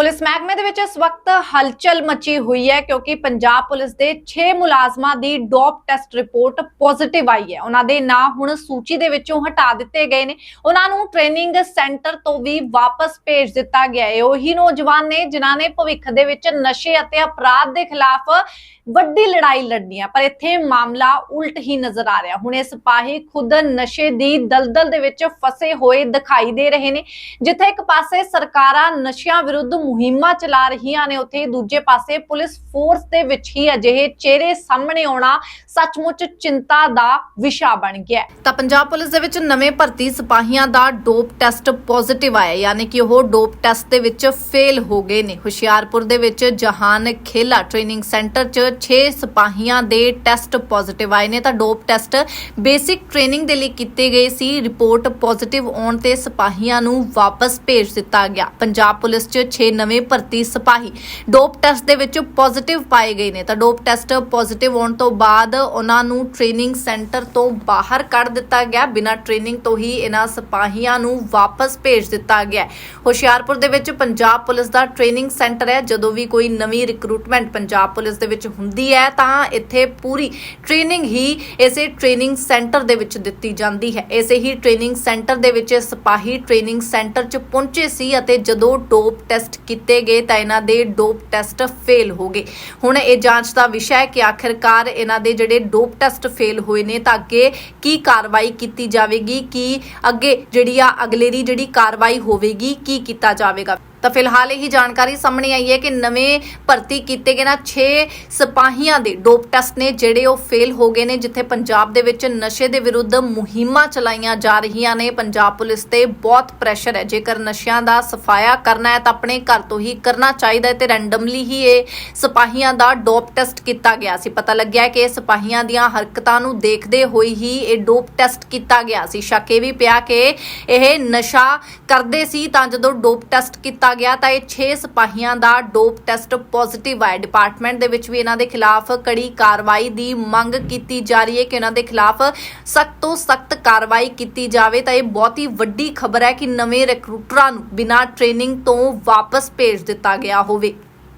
Police ਮਹਿਕਮੇ ਦੇ ਵਿੱਚ ਇਸ ਵਕਤ ਹਲਚਲ ਮਚੀ ਹੋਈ ਹੈ ਕਿਉਂਕਿ ਪੰਜਾਬ ਪੁਲਿਸ ਦੇ 6 ਮੁਲਾਜ਼ਮਾਂ ਦੀ ਡੋਪ ਟੈਸਟ ਰਿਪੋਰਟ ਪੋਜ਼ਿਟਿਵ ਆਈ ਹੈ। ਉਹਨਾਂ ਦੇ ਨਾਂ ਹੁਣ ਸੂਚੀ ਦੇ ਵਿੱਚੋਂ ਹਟਾ ਦਿੱਤੇ ਗਏ ਨੇ। ਉਹਨਾਂ ਨੂੰ ਟ੍ਰੇਨਿੰਗ ਸੈਂਟਰ ਤੋਂ ਵੀ ਵਾਪਸ ਭੇਜ ਦਿੱਤਾ ਗਿਆ ਹੈ। ਉਹੀ ਨੌਜਵਾਨ ਨੇ ਜਿਨ੍ਹਾਂ ਨੇ ਭਵਿੱਖ ਦੇ ਵਿੱਚ ਨਸ਼ੇ ਅਤੇ ਅਪਰਾਧ ਦੇ ਖਿਲਾਫ ਵੱਡੀ ਲੜਾਈ ਲੜਨੀ ਹੈ ਪਰ ਇੱਥੇ ਮਾਮਲਾ ਉਲਟ ਹੀ ਨਜ਼ਰ ਆ ਰਿਹਾ। ਹੁਣ ਇਹ ਸਿਪਾਹੀ ਖੁਦ ਨਸ਼ੇ ਦੀ ਦਲਦਲ ਦੇ ਵਿੱਚ ਫਸੇ ਹੋਏ ਦਿਖਾਈ ਦੇ ਰਹੇ ਨੇ, ਜਿੱਥੇ ਇੱਕ ਪਾਸੇ ਸਰਕਾਰਾਂ ਨਸ਼ਿਆਂ ਵਿਰੁੱਧ ਮੁਹਿੰਮਾਂ ਚਲਾ ਰਹੀਆਂ ਨੇ, ਉੱਥੇ ਦੂਜੇ ਪਾਸੇ ਪੁਲਿਸ ਫੋਰਸ ਦੇ ਵਿੱਚ ਹੀ ਅਜਿਹੇ ਚਿਹਰੇ ਸਾਹਮਣੇ ਆਉਣਾ ਸੱਚਮੁੱਚ ਚਿੰਤਾ ਦਾ ਵਿਸ਼ਾ ਬਣ ਗਿਆ ਤਾਂ ਪੰਜਾਬ ਪੁਲਿਸ ਦੇ ਵਿੱਚ ਨਵੇਂ ਭਰਤੀ ਸਿਪਾਹੀਆਂ ਦਾ ਡੋਪ ਟੈਸਟ ਪੋਜ਼ਿਟਿਵ ਆਇਆ, ਯਾਨੀ ਕਿ ਉਹ ਡੋਪ ਟੈਸਟ ਦੇ ਵਿੱਚ ਫੇਲ ਹੋ ਗਏ ਨੇ। ਹੁਸ਼ਿਆਰਪੁਰ ਦੇ ਵਿੱਚ ਜਹਾਨ ਖੇਲਾ ਟ੍ਰੇਨਿੰਗ ਸੈਂਟਰ 'ਚ 6 ਸਿਪਾਹੀਆਂ ਦੇ ਟੈਸਟ ਪੋਜ਼ਿਟਿਵ ਆਏ ਨੇ। ਤਾਂ ਡੋਪ ਟੈਸਟ ਬੇਸਿਕ ਟ੍ਰੇਨਿੰਗ ਦੇ ਲਈ ਕੀਤੇ ਗਏ ਸੀ। ਰਿਪੋਰਟ ਪੋਜ਼ਿਟਿਵ ਆਉਣ ਤੇ ਸਿਪਾਹੀਆਂ ਨੂੰ ਵਾਪਸ ਭੇਜ ਦਿੱਤਾ ਗਿਆ। ਪੰਜਾਬ ਪੁਲਿਸ 'ਚ 6 ਨਵੇਂ ਭਰਤੀ ਸਿਪਾਹੀ ਡੋਪ ਟੈਸਟ ਦੇ ਵਿੱਚ ਪੋਜ਼ਿਟਿਵ ਪਾਏ ਗਏ ਨੇ। ਤਾਂ ਡੋਪ ਟੈਸਟ ਪੋਜ਼ਿਟਿਵ ਆਉਣ ਤੋਂ ਬਾਅਦ ਉਹਨਾਂ ਨੂੰ ਟ੍ਰੇਨਿੰਗ ਸੈਂਟਰ ਤੋਂ ਬਾਹਰ ਕੱਢ ਦਿੱਤਾ ਗਿਆ। ਬਿਨਾਂ ਟ੍ਰੇਨਿੰਗ ਤੋਂ ਹੀ ਇਹਨਾਂ ਸਿਪਾਹੀਆਂ ਨੂੰ ਵਾਪਸ ਭੇਜ ਦਿੱਤਾ ਗਿਆ। ਹੁਸ਼ਿਆਰਪੁਰ ਦੇ ਵਿੱਚ ਪੰਜਾਬ ਪੁਲਿਸ ਦਾ ਟ੍ਰੇਨਿੰਗ ਸੈਂਟਰ ਹੈ। ਜਦੋਂ ਵੀ ਕੋਈ ਨਵੀਂ ਰਿਕਰੂਟਮੈਂਟ ਪੰਜਾਬ ਪੁਲਿਸ ਦੇ ਵਿੱਚ ਹੁੰਦੀ ਹੈ, ਤਾਂ ਇੱਥੇ ਪੂਰੀ ਟ੍ਰੇਨਿੰਗ ਹੀ ਇਸੇ ਟ੍ਰੇਨਿੰਗ ਸੈਂਟਰ ਦੇ ਵਿੱਚ ਦਿੱਤੀ ਜਾਂਦੀ ਹੈ। ਇਸੇ ਹੀ ਟ੍ਰੇਨਿੰਗ ਸੈਂਟਰ ਦੇ ਵਿੱਚ ਸਿਪਾਹੀ ਟ੍ਰੇਨਿੰਗ ਸੈਂਟਰ 'ਚ ਪਹੁੰਚੇ ਸੀ ਅਤੇ ਜਦੋਂ ਡੋਪ ਟੈਸਟ ਕੀਤੇ ਗਏ ਤਾਂ ਇਹਨਾਂ ਦੇ ਡੋਪ ਟੈਸਟ ਫੇਲ ਹੋ ਗਏ। ਹੁਣ ਇਹ ਜਾਂਚ ਦਾ ਵਿਸ਼ਾ ਹੈ ਕਿ ਆਖਿਰਕਾਰ ਇਹਨਾਂ ਦੇ ਜਿਹੜੇ ਡੋਪ ਟੈਸਟ ਫੇਲ ਹੋਏ ਨੇ ਤਾਂ ਅੱਗੇ ਕੀ ਕਾਰਵਾਈ ਕੀਤੀ ਜਾਵੇਗੀ, ਕੀ ਅੱਗੇ ਜਿਹੜੀ ਆ ਅਗਲੇਰੀ ਜਿਹੜੀ ਕਾਰਵਾਈ ਹੋਵੇਗੀ, ਕੀ ਕੀਤਾ ਜਾਵੇਗਾ। ਤਾਂ ਫਿਲਹਾਲ ਇਹ ਜਾਣਕਾਰੀ ਸਾਹਮਣੇ ਆਈ ਹੈ ਕਿ ਨਵੇਂ ਭਰਤੀ ਕੀਤੇ ਗਏ ਨਾ 6 ਸਿਪਾਹੀਆਂ ਦੇ ਡੋਪ ਟੈਸਟ ਨੇ, ਜਿਹੜੇ ਉਹ ਫੇਲ ਹੋ ਗਏ ਨੇ, ਜਿੱਥੇ ਪੰਜਾਬ ਦੇ ਵਿੱਚ ਨਸ਼ੇ ਦੇ ਵਿਰੁੱਧ ਮੁਹਿੰਮਾਂ ਚਲਾਈਆਂ ਜਾ ਰਹੀਆਂ ਨੇ। ਪੰਜਾਬ ਪੁਲਿਸ ਤੇ ਬਹੁਤ ਪ੍ਰੈਸ਼ਰ ਹੈ। ਜੇਕਰ ਨਸ਼ਿਆਂ ਦਾ ਸਫਾਇਆ ਕਰਨਾ ਹੈ ਤਾਂ ਆਪਣੇ ਘਰ ਤੋਂ ਹੀ ਕਰਨਾ ਚਾਹੀਦਾ ਹੈ ਤੇ ਰੈਂਡਮਲੀ ਹੀ ਇਹ ਸਿਪਾਹੀਆਂ ਦਾ ਡੋਪ ਟੈਸਟ ਕੀਤਾ ਗਿਆ ਸੀ। ਪਤਾ ਲੱਗਿਆ ਕਿ ਇਹ ਸਿਪਾਹੀਆਂ ਦੀਆਂ ਹਰਕਤਾਂ ਨੂੰ ਦੇਖਦੇ ਹੋਏ ਹੀ ਇਹ ਡੋਪ ਟੈਸਟ ਕੀਤਾ ਗਿਆ ਸੀ। ਸ਼ੱਕ ਇਹ ਵੀ ਪਿਆ ਕਿ ਇਹ ਨਸ਼ਾ ਕਰਦੇ ਸੀ ਤਾਂ ਜਦੋਂ ਡੋਪ ਟੈਸਟ ਕੀਤਾ ਕੀਤਾ ਗਿਆ ਤਾਂ ਇਹ 6 ਸਿਪਾਹੀਆਂ ਦਾ ਡੋਪ ਟੈਸਟ ਪੋਜ਼ਿਟਿਵ ਆਇਆ। ਡਿਪਾਰਟਮੈਂਟ ਦੇ ਵਿੱਚ ਵੀ ਇਹਨਾਂ ਦੇ ਖਿਲਾਫ ਕੜੀ ਕਾਰਵਾਈ ਦੀ ਮੰਗ ਕੀਤੀ ਜਾ ਰਹੀ ਹੈ ਕਿ ਇਹਨਾਂ ਦੇ ਖਿਲਾਫ ਸਖਤ ਤੋਂ ਸਖਤ ਕਾਰਵਾਈ ਕੀਤੀ ਜਾਵੇ। ਤਾਂ ਇਹ ਬਹੁਤ ਹੀ ਵੱਡੀ ਖਬਰ ਹੈ ਕਿ ਨਵੇਂ ਰਿਕਰੂਟਰਾਂ ਨੂੰ ਬਿਨਾਂ ਟ੍ਰੇਨਿੰਗ ਤੋਂ ਵਾਪਸ ਭੇਜ ਦਿੱਤਾ ਗਿਆ ਹੋਵੇ।